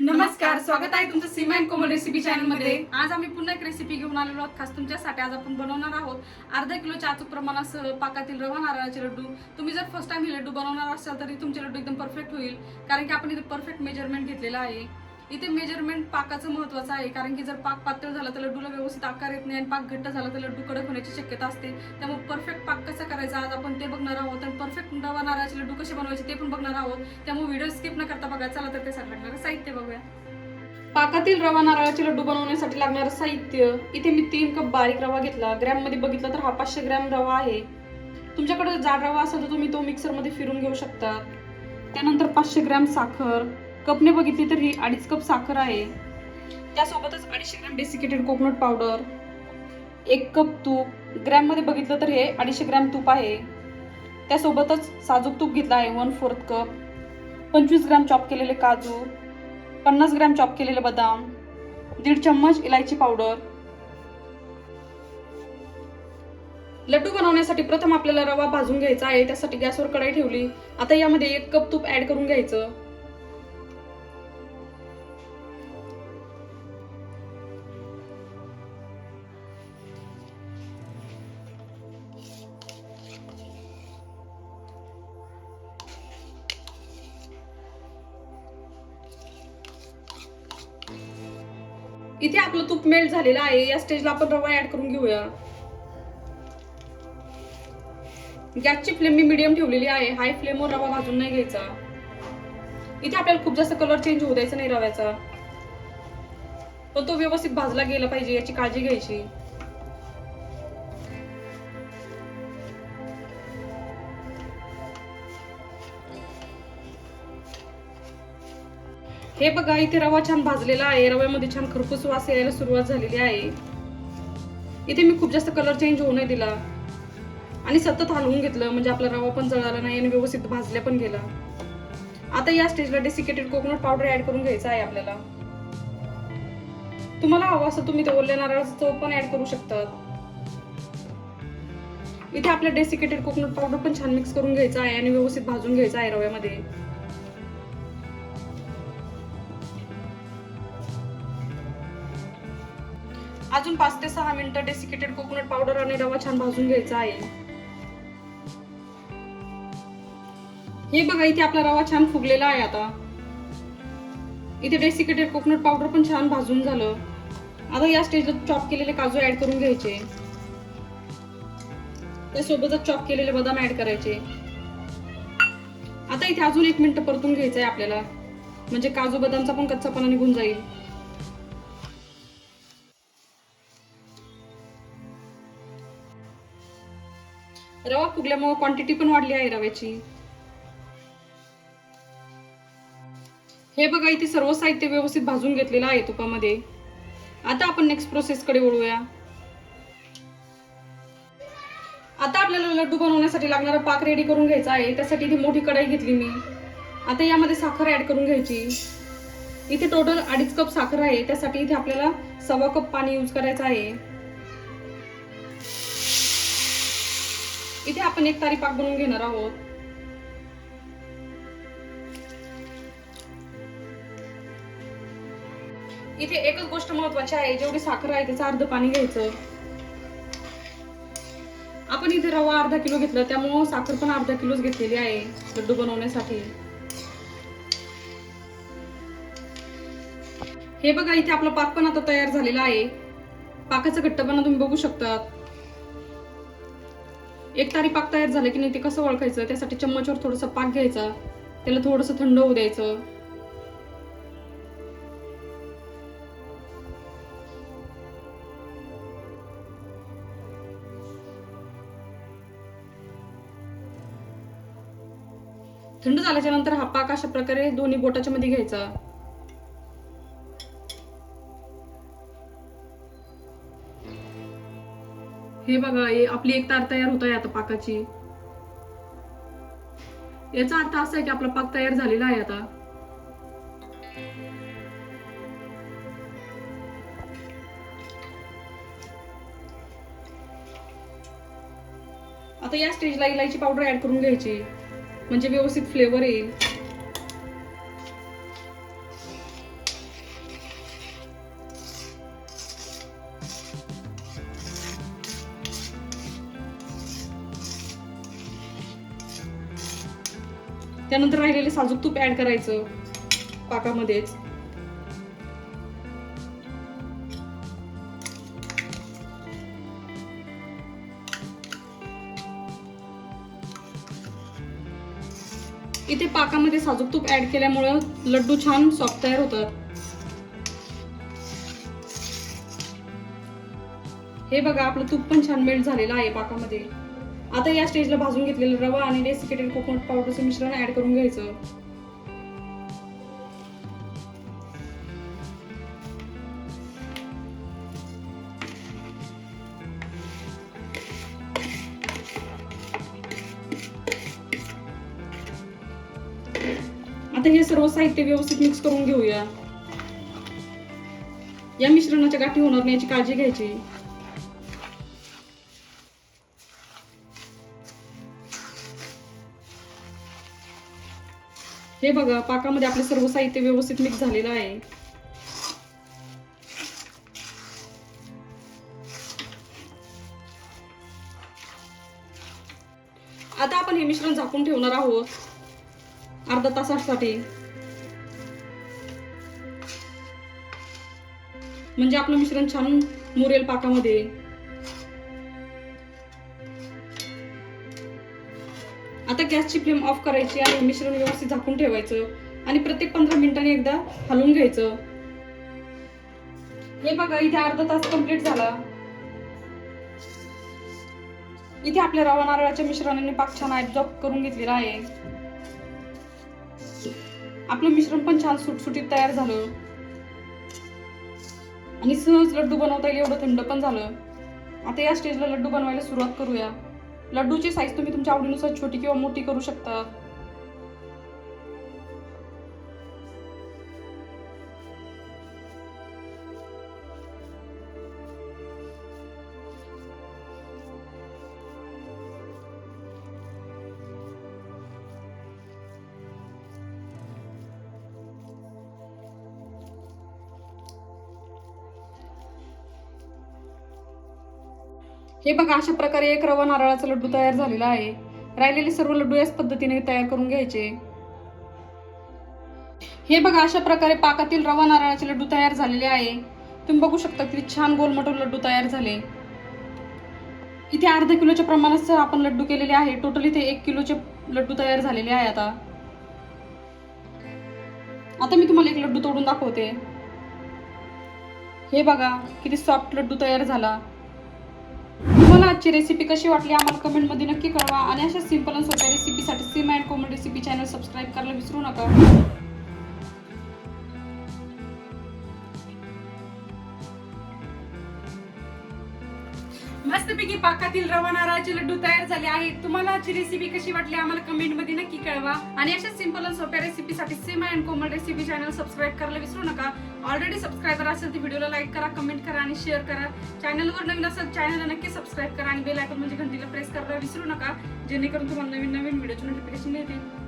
नमस्कार स्वागत आहे तुमचं सीमा अँड कोमल रेसिपी चॅनलमध्ये. आज आम्ही पुन्हा एक रेसिपी घेऊन आलेलो आहोत. खास तुमच्यासाठी आज आपण बनवणार आहोत. अर्धा किलोच्या अचूक प्रमाणासह पाकातील रवा नारळाचे लड्डू. तुम्ही जर फर्स्ट टाइम हे लड्डू बनवणार असाल तरी तुमचे लड्डू एकदम परफेक्ट होईल. कारण की आपण इथे परफेक्ट मेजरमेंट घेतलेला आहे. इथे मेजरमेंट पाकाचं महत्वाचं आहे कारण की जर पाक पातळ झाला तर लड्डूला व्यवस्थित आकार येत नाही आणि पाक घट्ट झाला तर लड्डू कडक होण्याची शक्यता असते. त्यामुळे परफेक्ट पाक कसा करायचा? आज आपण ते बघणार आहोत आणि परफेक्ट रवा नारळाचे लड्डू कसे बनवायचे ते पण बघणार आहोत. त्यामुळे व्हिडिओ स्किप न करता बघा चला तर ते लागणारं साहित्य बघूया. पाकातील रवा नारळाचे लड्डू बनवण्यासाठी लागणारं साहित्य. इथे मी तीन कप बारीक रवा घेतला. ग्रॅममध्ये बघितला बघितलं तर हा पाचशे ग्रॅम रवा आहे. तुमच्याकडे जाड रवा असेल तर तुम्ही तो मिक्सरमध्ये फिरून घेऊ शकता. त्यानंतर पाचशे ग्रॅम साखर. कपने बघितली तर ही अडीच कप साखर आहे. त्यासोबतच अडीचशे ग्रॅम डेसिकेटेड कोकोनट पावडर एक कप तूप ग्रॅममध्ये बघितलं तर हे अडीचशे ग्रॅम तूप आहे. त्यासोबतच साजूक तूप घेतला आहे वन फोर्थ कप पंचवीस ग्रॅम चॉप केलेले काजू पन्नास ग्रॅम चॉप केलेले बदाम दीड चम्मच इलायची पावडर लड्डू बनवण्यासाठी प्रथम आपल्याला रवा भाजून घ्यायचा आहे त्यासाठी गॅसवर कढाई ठेवली. आता यामध्ये एक कप तूप ऍड करून घ्यायचं. इथे आपलं तूप मेल्ट झालेलं आहे. या स्टेजला आपण रवा ऍड करून घेऊया. गॅसची फ्लेम मी मिडियम ठेवलेली आहे. हाय फ्लेमवर रवा भाजून नाही घ्यायचा. इथे आपल्याला खूप जास्त कलर चेंज होऊ द्यायचा नाही रव्याचा. पण तो व्यवस्थित भाजला गेला पाहिजे याची काळजी घ्यायची. हे बघा इथे रवा छान भाजलेला आहे. रव्यामध्ये छान खरपूस वास यायला सुरुवात झालेली आहे. इथे मी खूप जास्त कलर चेंज होऊ नाही दिला. आणि सतत हलवून घेतलं. म्हणजे आपला रवा पण जळाला नाही आणि व्यवस्थित भाजल्या पण गेला. आता या स्टेजला डेसिकेटेड कोकोनट पावडर ऍड करून घ्यायचा आहे आपल्याला. तुम्हाला हवं असं तुम्ही ते ओल्या नारळाचा चव पण ऍड करू शकतात इथे आपल्या डेसिकेटेड कोकोनट पावडर पण छान मिक्स करून घ्यायचा आहे आणि व्यवस्थित भाजून घ्यायचा आहे रव्यामध्ये. अजून पाच ते सहा मिनिटं डेसिकेटेड कोकोनट पावडर आणि रवा छान भाजून घ्यायचा आहे. हे बघा इथे आपला रवा छान फुगलेला आहे आता. इथे डेसिकेटेड कोकोनट पावडर पण छान भाजून झालं. आता या स्टेजला चॉप केलेले काजू ऍड करून घ्यायचे. त्यासोबतच चॉप केलेले बदाम ऍड करायचे. आता इथे अजून एक मिनिट परतून घ्यायचंय आपल्याला. म्हणजे काजू बदामचा पण कच्चापणा निघून जाईल. रवा फुगल्यामुळे क्वांटिटी पण वाढली आहे रव्याची. हे बघा इथे सर्व साहित्य व्यवस्थित भाजून घेतलेलं आहे तुपामध्ये. आता आपण नेक्स्ट प्रोसेस कडे वळूया. आता आपल्याला लड्डू बनवण्यासाठी लागणारा पाक रेडी करून घ्यायचा आहे. त्यासाठी इथे मोठी कढाई घेतली मी. आता यामध्ये साखर ऍड करून घ्यायची. इथे टोटल अडीच कप साखर आहे. त्यासाठी इथे आपल्याला सव्वा कप पाणी यूज करायचं आहे. इथे आपण एक तारी पाक बनवून घेणार आहोत. इथे एकच गोष्ट महत्वाची आहे जेवढी साखर आहे त्याचं अर्ध पाणी घ्यायचं. आपण इथे रवा अर्धा किलो घेतला त्यामुळं साखर पण अर्धा किलोच घेतलेली आहे लड्डू बनवण्यासाठी. हे बघा इथे आपलं पाक पण आता तयार झालेला आहे. पाकाचा घट्टपणा तुम्ही बघू शकता एक तारी पाक तयार झालं की नाही ते कसं ओळखायचं? त्यासाठी चम्मचवर थोडंसं पाक घ्यायचा. त्याला थोडंसं थंड होऊ द्यायचं. थंड झाल्याच्यानंतर हा पाक अशा प्रकारे दोन्ही बोटाच्या मध्ये घ्यायचा. हे बघा आपली एक तार तयार होत आहे आता पाकाची. याचा अर्थ असा आहे की आपला पाक तयार झालेला आहे आता. आता या स्टेजला इलायची पावडर ऍड करून घ्यायची. म्हणजे व्यवस्थित फ्लेवर येईल. त्यानंतर राहिलेले साजूक तूप ऍड करायचं. पाकामध्येच. इथे पाकामध्ये साजूक तूप ऍड केल्यामुळं लड्डू छान सॉफ्ट तयार होतात. हे बघा आपलं तूप पण छान मेल्ट झालेलं आहे पाकामध्ये. आता या स्टेजला भाजून घेतलेला रवा आणि डेसिकेटेड कोकोनट पावडरचं मिश्रण ऍड करून घ्यायचं. आता हे सर्व साहित्य व्यवस्थित मिक्स करून घेऊया. या मिश्रणाच्या गाठी होणार नाही याची काळजी घ्यायची. हे बघा पाकामध्ये आपले सर्व साहित्य व्यवस्थित मिक्स झालेलं आहे. आता आपण हे मिश्रण झाकून ठेवणार आहोत अर्धा तासासाठी. म्हणजे आपलं मिश्रण छान मुरेल पाकामध्ये. आता गॅसची फ्लेम ऑफ करायची आणि मिश्रण व्यवस्थित झाकून ठेवायचं आणि प्रत्येक पंधरा मिनिटांनी एकदा हलवून घ्यायचं. हे बघा इथे अर्धा तास कंप्लीट झाला. इथे आपल्या रवा नारळाच्या मिश्रणाने पाक छान ऍब्झॉर्ब करून घेतलेला आहे. आपलं मिश्रण पण छान सुटसुटीत तयार झालं. आणि सहज लड्डू बनवता येईल एवढं थंड पण झालं. आता या स्टेजला लड्डू बनवायला सुरुवात करूया. लड्डूची साईज तुम्ही तुमच्या आवडीनुसार छोटी किंवा मोठी करू शकता. हे बघा अशा प्रकारे एक रवा नारळाचा लड्डू तयार झालेला आहे. राहिलेले सर्व लड्डू याच पद्धतीने तयार करून घ्यायचे. हे बघा अशा प्रकारे पाकातील रवा नारळाचे लड्डू तयार झालेले आहे. तुम्ही बघू शकता किती छान गोलमटोल लड्डू तयार झाले. इथे अर्धा किलोच्या प्रमाणात आपण लड्डू केलेले आहे. टोटल इथे एक किलोचे लड्डू तयार झालेले आहे आता. आता मी तुम्हाला एक लड्डू तोडून दाखवते. हे बघा किती सॉफ्ट लड्डू तयार झाला. तुम्हाला आजची रेसिपी कशी वाटली आम्हाला कमेंटमध्ये नक्की कळवा. आणि अशा सिंपल आणि सोप्या रेसिपीसाठी SIM and Komal recipe channel subscribe करायला विसरू नका. मस्तपैकी पाकातील रवा नारळाचे लड्डू तयार झाले आहेत. तुम्हाला आजची रेसिपी कशी वाटली? आम्हाला कमेंटमध्ये नक्की कळवा. आणि अशा सिंपल आणि सोप्या रेसिपीसाठी Seema and Komal recipe channel subscribe करायला विसरू नका. ऑलरेडी सबस्क्रायबर असेल तर व्हिडिओला लाईक करा कमेंट करा आणि शेअर करा. चॅनलवर नवीन असेल चॅनलला नक्की सबस्क्राईब करा आणि बेल आयकॉन म्हणजे घंटीला प्रेस करायला विसरू नका. जेणेकरून तुम्हाला नवीन नवीन व्हिडिओची नोटिफिकेशन येतील.